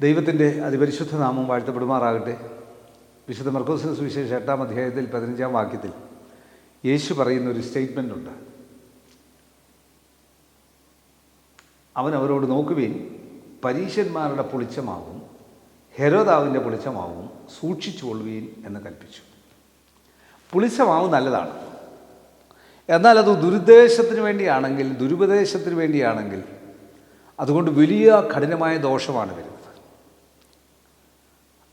ദൈവത്തിന്റെ അതിപരിശുദ്ധ നാമം വാഴ്ത്തപ്പെടുമാറാകട്ടെ. വിശുദ്ധ മർക്കോസിന് സുവിശേഷം എട്ടാം അധ്യായത്തിൽ പതിനഞ്ചാം വാക്യത്തിൽ യേശു പറയുന്ന ഒരു സ്റ്റേറ്റ്മെന്റ് ഉണ്ട്. അവൻ അവരോട് നോക്കുവേൻ പരീശന്മാരുടെ പൊളിച്ചമാവും ഹെരോദാവിന്റെ പൊളിച്ചമാവും സൂക്ഷിച്ചുകൊള്ളുവീൻ എന്ന് കൽപ്പിച്ചു. പുളിച്ചമാവ് നല്ലതാണ്. എന്നാൽ അത് ദുരുദ്ദേശത്തിന് വേണ്ടിയാണെങ്കിൽ ദുരുപദേശത്തിന് വേണ്ടിയാണെങ്കിൽ അതുകൊണ്ട് വലിയ കഠിനമായ ദോഷമാണ് വരുന്നത്.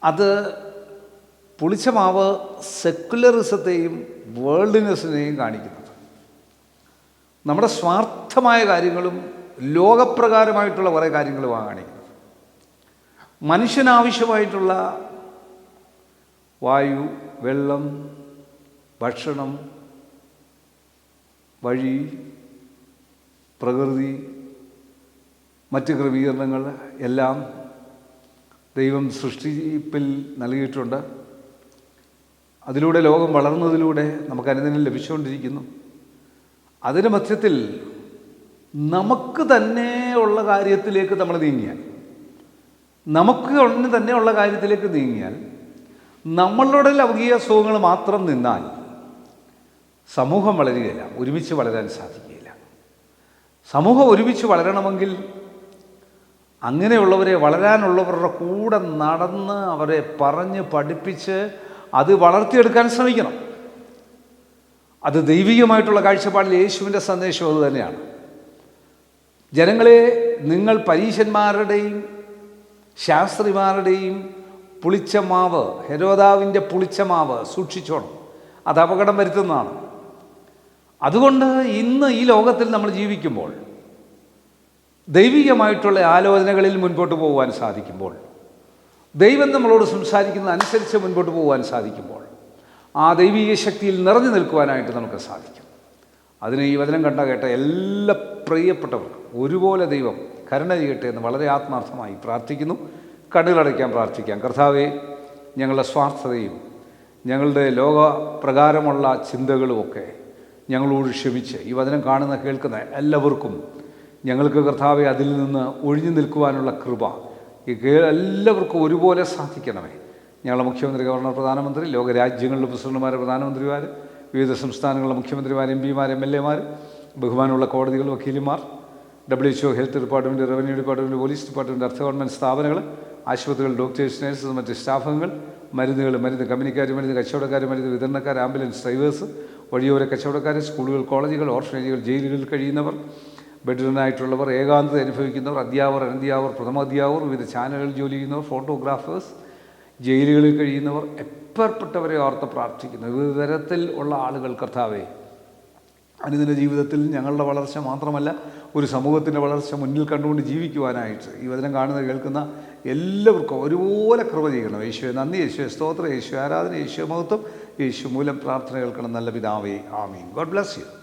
അത് പുളിച്ച മാവ് സെക്കുലറിസത്തെയും വേൾഡിനെസിനെയും കാണിക്കുന്നത്. നമ്മുടെ സ്വാർത്ഥമായ കാര്യങ്ങളും ലോകപ്രകാരമായിട്ടുള്ള കുറേ കാര്യങ്ങളുമാണ് കാണിക്കുന്നത്. മനുഷ്യനാവശ്യമായിട്ടുള്ള വായു വെള്ളം ഭക്ഷണം വഴി പ്രകൃതി മറ്റ് ക്രമീകരണങ്ങൾ എല്ലാം ദൈവം സൃഷ്ടിപ്പിൽ നൽകിയിട്ടുണ്ട്. അതിലൂടെ ലോകം വളർന്നതിലൂടെ നമുക്ക് അനുദിനം ലഭിച്ചുകൊണ്ടിരിക്കുന്നു. അതിന് മധ്യത്തിൽ നമുക്ക് തന്നെ ഉള്ള കാര്യത്തിലേക്ക് നമ്മൾ നീങ്ങിയാൽ നമുക്ക് ഒന്ന് ഉള്ള കാര്യത്തിലേക്ക് നീങ്ങിയാൽ നമ്മളുടെ ലൗകിക സുഖങ്ങൾ മാത്രം നിന്നാൽ സമൂഹം വളരുകയില്ല ഒരുമിച്ച് വളരാൻ സാധിക്കുകയില്ല. സമൂഹം ഒരുമിച്ച് വളരണമെങ്കിൽ അങ്ങനെയുള്ളവരെ വളരാനുള്ളവരുടെ കൂടെ നടന്ന് അവരെ പറഞ്ഞ് പഠിപ്പിച്ച് അത് വളർത്തിയെടുക്കാൻ ശ്രമിക്കണം. അത് ദൈവികമായിട്ടുള്ള കാഴ്ചപ്പാടിൽ യേശുവിന്റെ സന്ദേശം അത് തന്നെയാണ്. ജനങ്ങളെ നിങ്ങൾ പരീശന്മാരുടെയും ശാസ്ത്രിമാരുടെയും പുളിച്ച മാവ് ഹെരോദാവിന്റെ പുളിച്ച മാവ് സൂക്ഷിച്ചോണം. അത് അപകടം വരുത്തുന്നതാണ്. അതുകൊണ്ട് ഇന്ന് ഈ ലോകത്തിൽ നമ്മൾ ജീവിക്കുമ്പോൾ ദൈവികമായിട്ടുള്ള ആലോചനകളിൽ മുൻപോട്ട് പോകുവാൻ സാധിക്കുമ്പോൾ ദൈവം നമ്മളോട് സംസാരിക്കുന്നത് അനുസരിച്ച് മുൻപോട്ട് പോകുവാൻ സാധിക്കുമ്പോൾ ആ ദൈവിക ശക്തിയിൽ നിറഞ്ഞു നിൽക്കുവാനായിട്ട് നമുക്ക് സാധിക്കും. അതിന് ഈ വചനം കണ്ട കേട്ട എല്ലാ പ്രിയപ്പെട്ടവർക്കും ഒരുപോലെ ദൈവം കരുണ ചെയ്യട്ടെ എന്ന് വളരെ ആത്മാർത്ഥമായി പ്രാർത്ഥിക്കുന്നു. കണ്ണുകളടയ്ക്കാൻ പ്രാർത്ഥിക്കാം. കർത്താവെ ഞങ്ങളുടെ സ്വാർത്ഥതയും ഞങ്ങളുടെ ലോക പ്രകാരമുള്ള ചിന്തകളുമൊക്കെ ഞങ്ങളോട് ക്ഷമിച്ച് ഈ വചനം കാണുന്ന കേൾക്കുന്ന എല്ലാവർക്കും ഞങ്ങൾക്ക് കർത്താവെ അതിൽ നിന്ന് ഒഴിഞ്ഞു നിൽക്കുവാനുള്ള കൃപ. ഈ എല്ലാവർക്കും ഒരുപോലെ സാധിക്കണമേ. ഞങ്ങളുടെ മുഖ്യമന്ത്രി ഗവർണർ പ്രധാനമന്ത്രി ലോകരാജ്യങ്ങളിലെ പ്രസിഡന്റുമാർ പ്രധാനമന്ത്രിമാർ വിവിധ സംസ്ഥാനങ്ങളിലെ മുഖ്യമന്ത്രിമാർ എം പിമാർ എം എൽ എമാർ ബഹുമാനമുള്ള കോടതികൾ വക്കീലുമാർ W H O health department revenue department police department അർത്ഥ ഗവൺമെന്റ് സ്ഥാപനങ്ങൾ ആശുപത്രികൾ ഡോക്ടേഴ്സ് നഴ്സസ് മറ്റ് സ്റ്റാഫുകൾ മരുന്നുകൾ മരുന്ന് കമ്പനിക്കാർ മരുന്ന് കച്ചവടക്കാർ മരുന്ന് വിതരണക്കാർ ആംബുലൻസ് ഡ്രൈവേഴ്സ് വഴിയോര കച്ചവടക്കാർ സ്കൂളുകൾ കോളേജുകൾ ഓർഫനേജുകൾ ജയിലുകളിൽ കഴിയുന്നവർ ബെഡ്റിനായിട്ടുള്ളവർ ഏകാന്തത അനുഭവിക്കുന്നവർ അധ്യാപകർ അനധ്യാപകർ പ്രഥമ അധ്യാപകർ വിവിധ ചാനലുകളിൽ ജോലി ചെയ്യുന്നവർ ഫോട്ടോഗ്രാഫേഴ്സ് ജയിലുകളിൽ കഴിയുന്നവർ എപ്പേർപ്പെട്ടവരെ ഓർത്ത് പ്രാർത്ഥിക്കുന്നു. വിവിധ തരത്തിൽ ഉള്ള ആളുകൾ കർത്താവേ. അനുദിന ജീവിതത്തിൽ ഞങ്ങളുടെ വളർച്ച മാത്രമല്ല ഒരു സമൂഹത്തിന്റെ വളർച്ച മുന്നിൽ കണ്ടുകൊണ്ട് ജീവിക്കുവാനായിട്ട് ഈ വചനം കാണുന്ന കേൾക്കുന്ന എല്ലാവർക്കും ഒരുപോലെ കൃപ ചെയ്യണം. യേശുവെ നന്ദി യേശുവെ സ്തോത്രം യേശു ആരാധന യേശു മഹത്വം യേശു മൂലം പ്രാർത്ഥന കേൾക്കണം. നല്ല പിതാവേ ആമീൻ. God bless you.